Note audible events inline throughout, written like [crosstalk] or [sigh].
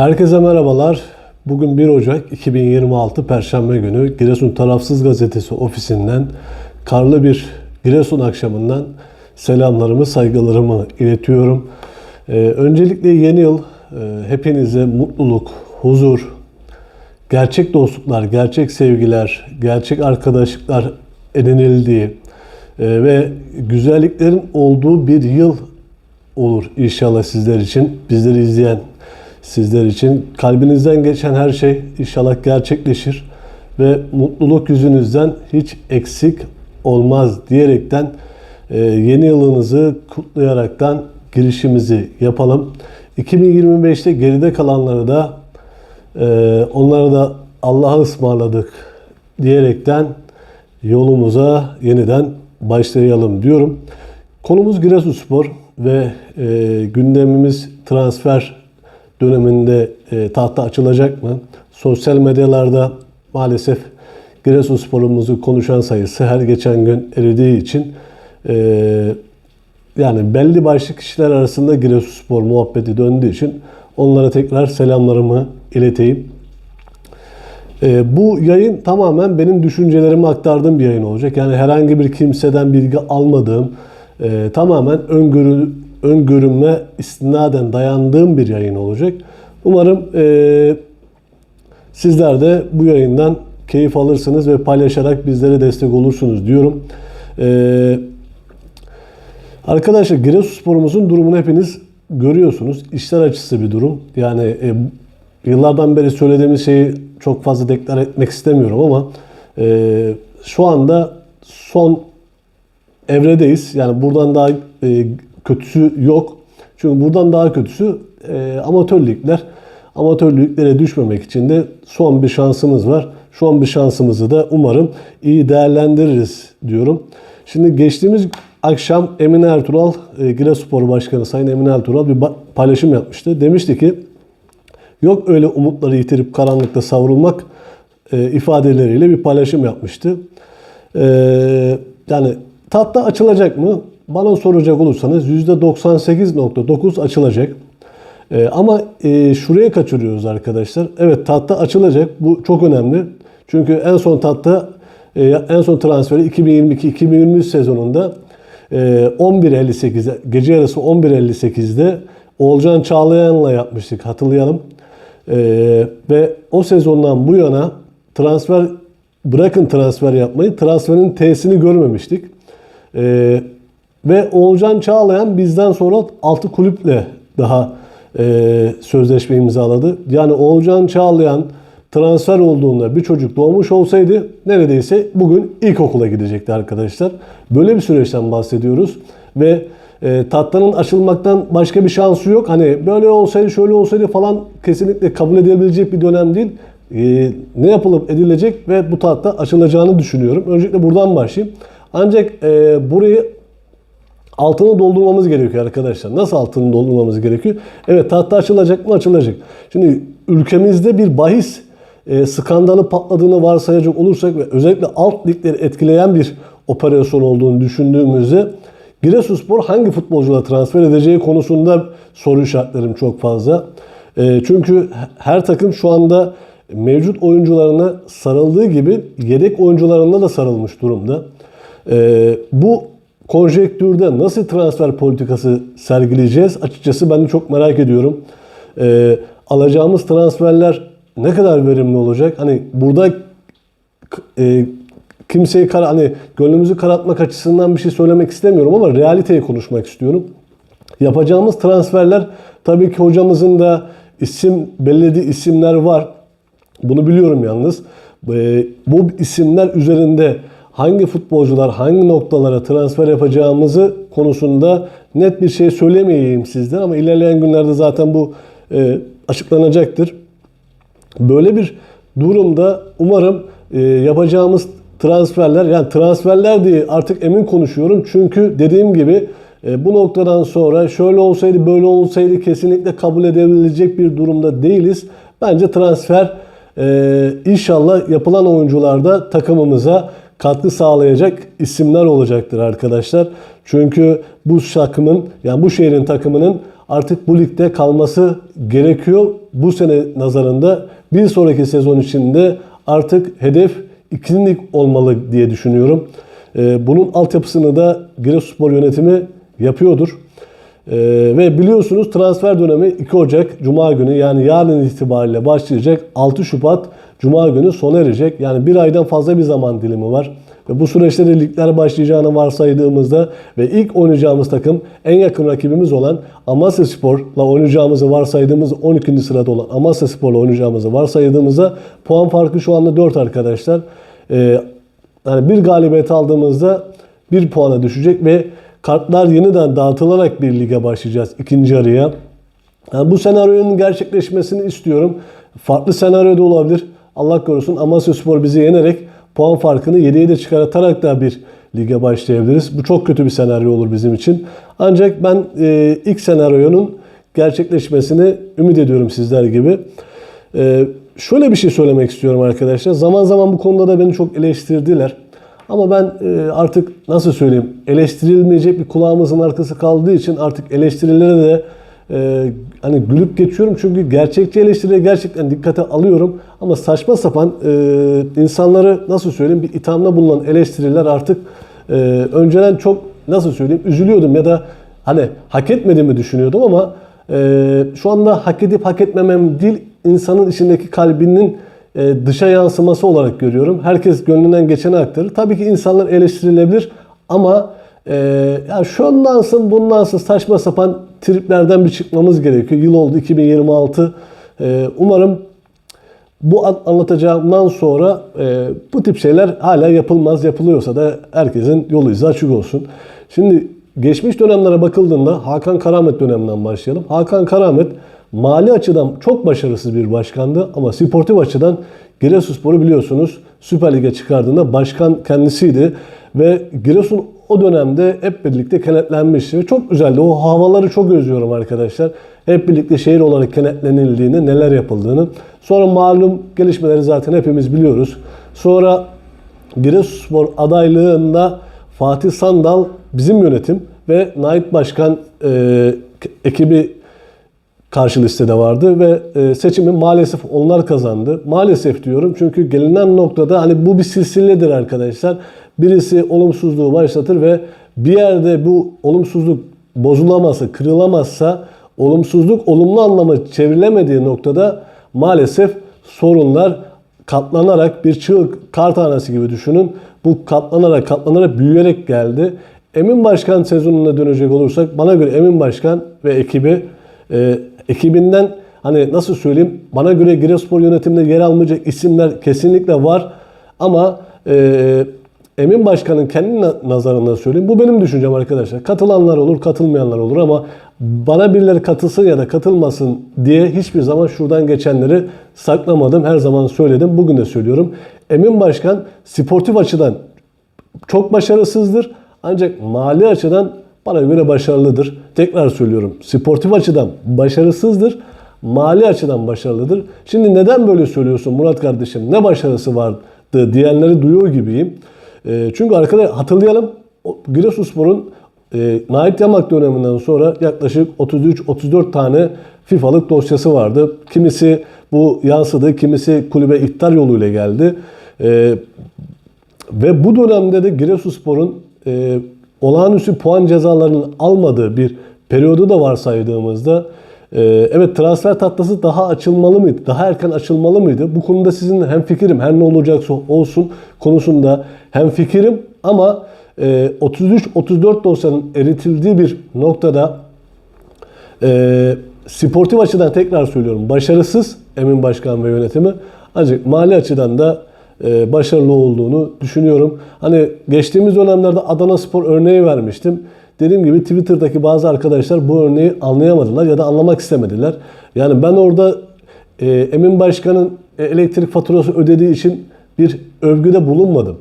Herkese merhabalar. Bugün 1 Ocak 2026 Perşembe günü Giresun Tarafsız Gazetesi ofisinden karlı bir Giresun akşamından selamlarımı, saygılarımı iletiyorum. Ee, öncelikle yeni yıl e, hepinize mutluluk, huzur, gerçek dostluklar, gerçek sevgiler, gerçek arkadaşlıklar edinildiği e, ve güzelliklerin olduğu bir yıl olur inşallah sizler için, bizleri izleyen sizler için. Kalbinizden geçen her şey inşallah gerçekleşir ve mutluluk yüzünüzden hiç eksik olmaz diyerekten e, yeni yılınızı kutlayaraktan girişimizi yapalım. 2025'te geride kalanları da e, onlara da Allah'a ısmarladık diyerekten yolumuza yeniden başlayalım diyorum. Konumuz Giresunspor ve e, gündemimiz transfer döneminde e, tahta açılacak mı? Sosyal medyalarda maalesef Giresunspor'umuzu konuşan sayısı her geçen gün eridiği için e, yani belli başlı kişiler arasında Giresunspor muhabbeti döndüğü için onlara tekrar selamlarımı ileteyim. E, bu yayın tamamen benim düşüncelerimi aktardığım bir yayın olacak. Yani herhangi bir kimseden bilgi almadığım, e, tamamen öngörü, öngörüme istinaden dayandığım bir yayın olacak. Umarım e, sizler de bu yayından keyif alırsınız ve paylaşarak bizlere destek olursunuz diyorum. E, arkadaşlar Giresunspor'umuzun durumunu hepiniz görüyorsunuz. İşler açısı bir durum. Yani e, yıllardan beri söylediğimiz şeyi çok fazla deklar etmek istemiyorum ama e, şu anda son evredeyiz. Yani buradan daha e, kötüsü yok. Çünkü buradan daha kötüsü e, amatör ligler. Amatör liglere düşmemek için de son bir şansımız var. Şu an bir şansımızı da umarım iyi değerlendiririz diyorum. Şimdi geçtiğimiz akşam Emin Ertuğrul, e, Giresunspor Başkanı Sayın Emin Ertuğrul bir paylaşım yapmıştı. Demişti ki yok öyle umutları yitirip karanlıkta savrulmak e, ifadeleriyle bir paylaşım yapmıştı. E, yani tahta açılacak mı? Bana soracak olursanız %98.9 açılacak. Ee, ama e, şuraya kaçırıyoruz arkadaşlar. Evet tahta açılacak. Bu çok önemli. Çünkü en son tahta e, en son transferi 2022-2023 sezonunda e, 11.58'de gece yarısı 11.58'de Olcan Çağlayan'la yapmıştık hatırlayalım. E, ve o sezondan bu yana transfer bırakın transfer yapmayı transferin T'sini görmemiştik. E, ve Oğulcan Çağlayan bizden sonra 6 kulüple daha e, sözleşme imzaladı. Yani Oğulcan Çağlayan transfer olduğunda bir çocuk doğmuş olsaydı neredeyse bugün ilkokula gidecekti arkadaşlar. Böyle bir süreçten bahsediyoruz. Ve e, tatlanın açılmaktan başka bir şansı yok. Hani böyle olsaydı şöyle olsaydı falan kesinlikle kabul edilebilecek bir dönem değil. E, ne yapılıp edilecek ve bu tahta açılacağını düşünüyorum. Öncelikle buradan başlayayım. Ancak e, burayı altını doldurmamız gerekiyor arkadaşlar. Nasıl altını doldurmamız gerekiyor? Evet tahta açılacak mı? Açılacak. Şimdi ülkemizde bir bahis e, skandalı patladığını varsayacak olursak ve özellikle alt ligleri etkileyen bir operasyon olduğunu düşündüğümüzde Giresunspor hangi futbolculara transfer edeceği konusunda soru işaretlerim çok fazla. E, çünkü her takım şu anda mevcut oyuncularına sarıldığı gibi yedek oyuncularına da sarılmış durumda. E, bu konjektürde nasıl transfer politikası sergileyeceğiz? Açıkçası ben de çok merak ediyorum. Ee, alacağımız transferler ne kadar verimli olacak? Hani burada e, kimseyi kara, hani gönlümüzü karartmak açısından bir şey söylemek istemiyorum ama realiteyi konuşmak istiyorum. Yapacağımız transferler tabii ki hocamızın da isim belirlediği isimler var. Bunu biliyorum yalnız. Ee, bu isimler üzerinde hangi futbolcular hangi noktalara transfer yapacağımızı konusunda net bir şey söylemeyeyim sizden ama ilerleyen günlerde zaten bu e, açıklanacaktır. Böyle bir durumda umarım e, yapacağımız transferler yani transferler diye artık emin konuşuyorum çünkü dediğim gibi e, bu noktadan sonra şöyle olsaydı böyle olsaydı kesinlikle kabul edebilecek bir durumda değiliz. Bence transfer e, inşallah yapılan oyuncularda takımımıza katkı sağlayacak isimler olacaktır arkadaşlar. Çünkü bu takımın yani bu şehrin takımının artık bu ligde kalması gerekiyor. Bu sene nazarında bir sonraki sezon içinde artık hedef ikinci lig olmalı diye düşünüyorum. Ee, bunun altyapısını da Giresunspor yönetimi yapıyordur. Ee, ve biliyorsunuz transfer dönemi 2 Ocak Cuma günü yani yarın itibariyle başlayacak. 6 Şubat Cuma günü sona erecek. Yani bir aydan fazla bir zaman dilimi var. Ve bu süreçte de ligler başlayacağını varsaydığımızda ve ilk oynayacağımız takım en yakın rakibimiz olan Amasya Spor'la oynayacağımızı varsaydığımız 12. sırada olan Amasya Spor'la oynayacağımızı varsaydığımızda puan farkı şu anda 4 arkadaşlar. Ee, yani bir galibiyet aldığımızda bir puana düşecek ve kartlar yeniden dağıtılarak bir lige başlayacağız ikinci yarıya. Yani bu senaryonun gerçekleşmesini istiyorum. Farklı senaryo da olabilir. Allah korusun Amasya Spor bizi yenerek puan farkını 7'ye de çıkartarak da bir lige başlayabiliriz. Bu çok kötü bir senaryo olur bizim için. Ancak ben e, ilk senaryonun gerçekleşmesini ümit ediyorum sizler gibi. E, şöyle bir şey söylemek istiyorum arkadaşlar. Zaman zaman bu konuda da beni çok eleştirdiler. Ama ben e, artık nasıl söyleyeyim eleştirilmeyecek bir kulağımızın arkası kaldığı için artık eleştirilere de e, hani gülüp geçiyorum. Çünkü gerçekçi eleştiriye gerçekten dikkate alıyorum. Ama saçma sapan e, insanları nasıl söyleyeyim bir ithamda bulunan eleştiriler artık e, önceden çok nasıl söyleyeyim üzülüyordum ya da hani hak etmediğimi düşünüyordum ama e, şu anda hak edip hak etmemem değil insanın içindeki kalbinin e, dışa yansıması olarak görüyorum. Herkes gönlünden geçeni aktarır. Tabii ki insanlar eleştirilebilir ama e, ya şundansın bundansın saçma sapan triplerden bir çıkmamız gerekiyor. Yıl oldu 2026. E, umarım bu an- anlatacağımdan sonra e, bu tip şeyler hala yapılmaz. Yapılıyorsa da herkesin yolu izi açık olsun. Şimdi geçmiş dönemlere bakıldığında Hakan Karamet döneminden başlayalım. Hakan Karamet mali açıdan çok başarısız bir başkandı ama sportif açıdan Giresunspor'u biliyorsunuz Süper Lig'e çıkardığında başkan kendisiydi ve Giresun o dönemde hep birlikte kenetlenmişti ve çok güzeldi. O havaları çok özlüyorum arkadaşlar. Hep birlikte şehir olarak kenetlenildiğini, neler yapıldığını. Sonra malum gelişmeleri zaten hepimiz biliyoruz. Sonra Giresunspor adaylığında Fatih Sandal bizim yönetim ve Nait Başkan e, ekibi karşı listede vardı ve e, seçimi maalesef onlar kazandı. Maalesef diyorum çünkü gelinen noktada hani bu bir silsiledir arkadaşlar. Birisi olumsuzluğu başlatır ve bir yerde bu olumsuzluk bozulamazsa, kırılamazsa olumsuzluk olumlu anlama çevrilemediği noktada maalesef sorunlar katlanarak bir çığ kar tanesi gibi düşünün. Bu katlanarak katlanarak büyüyerek geldi. Emin Başkan sezonuna dönecek olursak bana göre Emin Başkan ve ekibi e, ekibinden hani nasıl söyleyeyim bana göre Giresunspor yönetiminde yer almayacak isimler kesinlikle var ama e, Emin Başkan'ın kendi na- nazarında söyleyeyim. Bu benim düşüncem arkadaşlar. Katılanlar olur, katılmayanlar olur ama bana birileri katılsın ya da katılmasın diye hiçbir zaman şuradan geçenleri saklamadım. Her zaman söyledim. Bugün de söylüyorum. Emin Başkan sportif açıdan çok başarısızdır. Ancak mali açıdan bana göre başarılıdır. Tekrar söylüyorum. Sportif açıdan başarısızdır. Mali açıdan başarılıdır. Şimdi neden böyle söylüyorsun Murat kardeşim? Ne başarısı vardı diyenleri duyuyor gibiyim. E, çünkü arkadaşlar hatırlayalım. Giresunspor'un e, Nait Yamak döneminden sonra yaklaşık 33-34 tane FIFA'lık dosyası vardı. Kimisi bu yansıdı, kimisi kulübe ihtar yoluyla geldi. E, ve bu dönemde de Giresunspor'un e, olağanüstü puan cezalarının almadığı bir periyodu da varsaydığımızda e, evet transfer tahtası daha açılmalı mıydı? Daha erken açılmalı mıydı? Bu konuda sizin hem fikrim her ne olacaksa olsun konusunda hem fikrim ama e, 33-34 dosyanın eritildiği bir noktada e, sportif açıdan tekrar söylüyorum başarısız Emin Başkan ve yönetimi ancak mali açıdan da e, başarılı olduğunu düşünüyorum. Hani geçtiğimiz dönemlerde Adana Spor örneği vermiştim. Dediğim gibi Twitter'daki bazı arkadaşlar bu örneği anlayamadılar ya da anlamak istemediler. Yani ben orada e, Emin Başkan'ın e, elektrik faturası ödediği için bir övgüde bulunmadım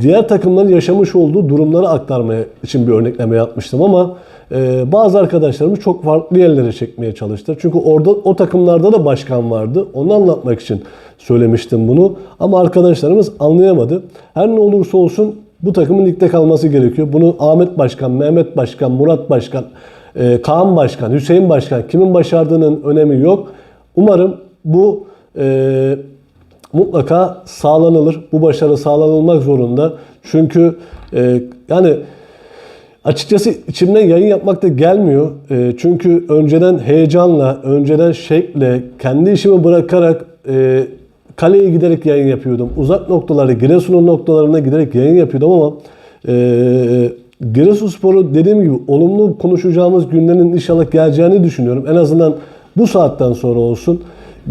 diğer takımların yaşamış olduğu durumları aktarmaya için bir örnekleme yapmıştım ama e, bazı arkadaşlarımız çok farklı yerlere çekmeye çalıştılar. Çünkü orada o takımlarda da başkan vardı. Onu anlatmak için söylemiştim bunu. Ama arkadaşlarımız anlayamadı. Her ne olursa olsun bu takımın ligde kalması gerekiyor. Bunu Ahmet Başkan, Mehmet Başkan, Murat Başkan e, Kaan Başkan, Hüseyin Başkan kimin başardığının önemi yok. Umarım bu e, mutlaka sağlanılır. Bu başarı sağlanılmak zorunda. Çünkü e, yani açıkçası içimden yayın yapmak da gelmiyor. E, çünkü önceden heyecanla, önceden şekle, kendi işimi bırakarak e, kaleye giderek yayın yapıyordum. Uzak noktalarda, Giresun'un noktalarına giderek yayın yapıyordum ama e, Giresunspor'u dediğim gibi olumlu konuşacağımız günlerin inşallah geleceğini düşünüyorum. En azından bu saatten sonra olsun.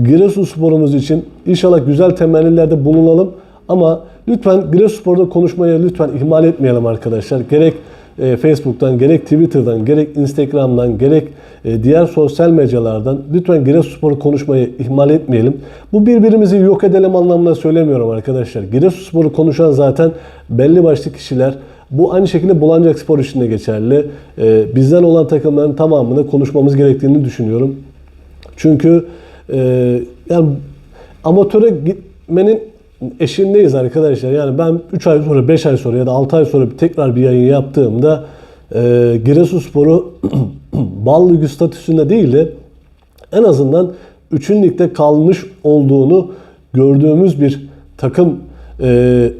Giresunspor'umuz için inşallah güzel temellilerde bulunalım. Ama lütfen Giresunspor'da konuşmayı lütfen ihmal etmeyelim arkadaşlar. Gerek e, Facebook'tan, gerek Twitter'dan, gerek Instagram'dan, gerek e, diğer sosyal medyalardan lütfen Giresunspor'u konuşmayı ihmal etmeyelim. Bu birbirimizi yok edelim anlamında söylemiyorum arkadaşlar. Giresunspor'u konuşan zaten belli başlı kişiler. Bu aynı şekilde Bulancak Spor için de geçerli. E, bizden olan takımların tamamını konuşmamız gerektiğini düşünüyorum. Çünkü e, yani amatöre gitmenin eşindeyiz arkadaşlar. Yani ben 3 ay sonra, 5 ay sonra ya da 6 ay sonra tekrar bir yayın yaptığımda e, Giresunspor'u [clears throat] bal ligi statüsünde değil de en azından 3. ligde kalmış olduğunu gördüğümüz bir takım e,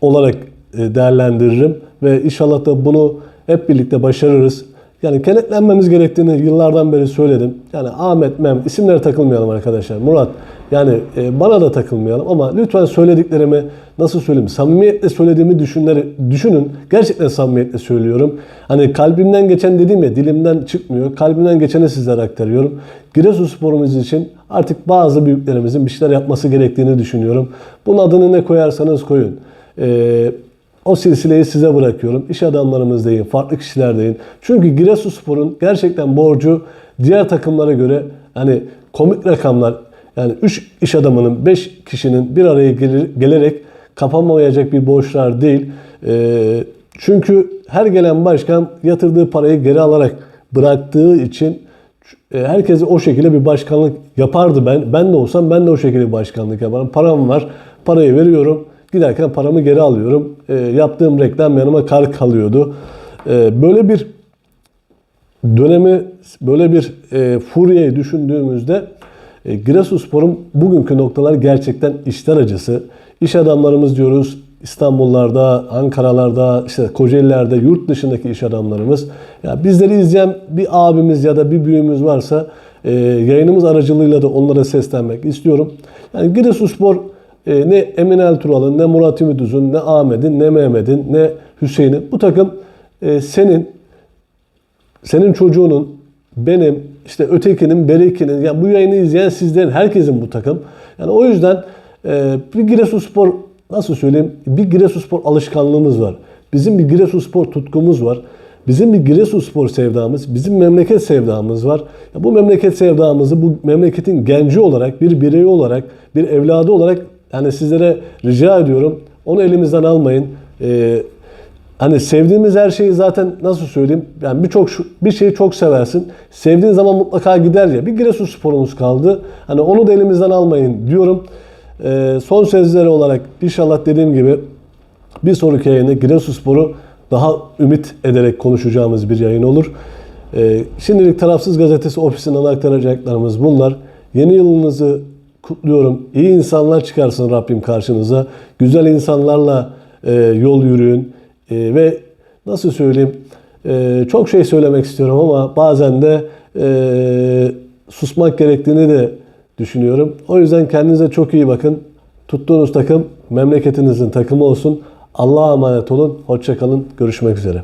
olarak e, değerlendiririm ve inşallah da bunu hep birlikte başarırız. Yani kenetlenmemiz gerektiğini yıllardan beri söyledim. Yani Ahmet, Mem isimlere takılmayalım arkadaşlar. Murat yani e, bana da takılmayalım ama lütfen söylediklerimi nasıl söyleyeyim samimiyetle söylediğimi düşünleri, düşünün. Gerçekten samimiyetle söylüyorum. Hani kalbimden geçen dediğim ya dilimden çıkmıyor. Kalbimden geçeni sizlere aktarıyorum. Giresunsporumuz için artık bazı büyüklerimizin bir şeyler yapması gerektiğini düşünüyorum. Bunun adını ne koyarsanız koyun. Eee o silsileyi size bırakıyorum. İş adamlarımız deyin, farklı kişiler deyin. Çünkü Giresunspor'un gerçekten borcu diğer takımlara göre hani komik rakamlar yani 3 iş adamının 5 kişinin bir araya gelir, gelerek kapanmayacak bir borçlar değil. Ee, çünkü her gelen başkan yatırdığı parayı geri alarak bıraktığı için e, herkese o şekilde bir başkanlık yapardı ben. Ben de olsam ben de o şekilde başkanlık yaparım. Param var, parayı veriyorum. Giderken paramı geri alıyorum. E, yaptığım reklam yanıma kar kalıyordu. E, böyle bir dönemi, böyle bir e, furyeyi düşündüğümüzde e, Giresunspor'un bugünkü noktalar gerçekten işler acısı. İş adamlarımız diyoruz İstanbullarda, Ankaralarda, işte Kocaeli'lerde, yurt dışındaki iş adamlarımız. Ya bizleri izleyen bir abimiz ya da bir büyüğümüz varsa e, yayınımız aracılığıyla da onlara seslenmek istiyorum. Yani Giresunspor e, ne Emin Ertuğrul'un, ne Murat Ümit Uzun, ne Ahmet'in, ne Mehmet'in, ne Hüseyin'in. Bu takım e, senin, senin çocuğunun, benim, işte ötekinin, berikinin, yani bu yayını izleyen sizlerin, herkesin bu takım. Yani o yüzden e, bir Giresunspor, nasıl söyleyeyim, bir Giresunspor alışkanlığımız var. Bizim bir Giresunspor tutkumuz var. Bizim bir Giresunspor sevdamız, bizim memleket sevdamız var. Ya bu memleket sevdamızı bu memleketin genci olarak, bir bireyi olarak, bir evladı olarak yani sizlere rica ediyorum. Onu elimizden almayın. Ee, hani sevdiğimiz her şeyi zaten nasıl söyleyeyim? Yani birçok bir şeyi çok seversin. Sevdiğin zaman mutlaka gider ya. Bir Giresun sporumuz kaldı. Hani onu da elimizden almayın diyorum. Ee, son sözleri olarak inşallah dediğim gibi bir sonraki yayını Giresunspor'u daha ümit ederek konuşacağımız bir yayın olur. Ee, şimdilik Tarafsız Gazetesi ofisinden aktaracaklarımız bunlar. Yeni yılınızı kutluyorum. İyi insanlar çıkarsın Rabbim karşınıza. Güzel insanlarla e, yol yürüyün. E, ve nasıl söyleyeyim e, çok şey söylemek istiyorum ama bazen de e, susmak gerektiğini de düşünüyorum. O yüzden kendinize çok iyi bakın. Tuttuğunuz takım memleketinizin takımı olsun. Allah'a emanet olun. Hoşçakalın. Görüşmek üzere.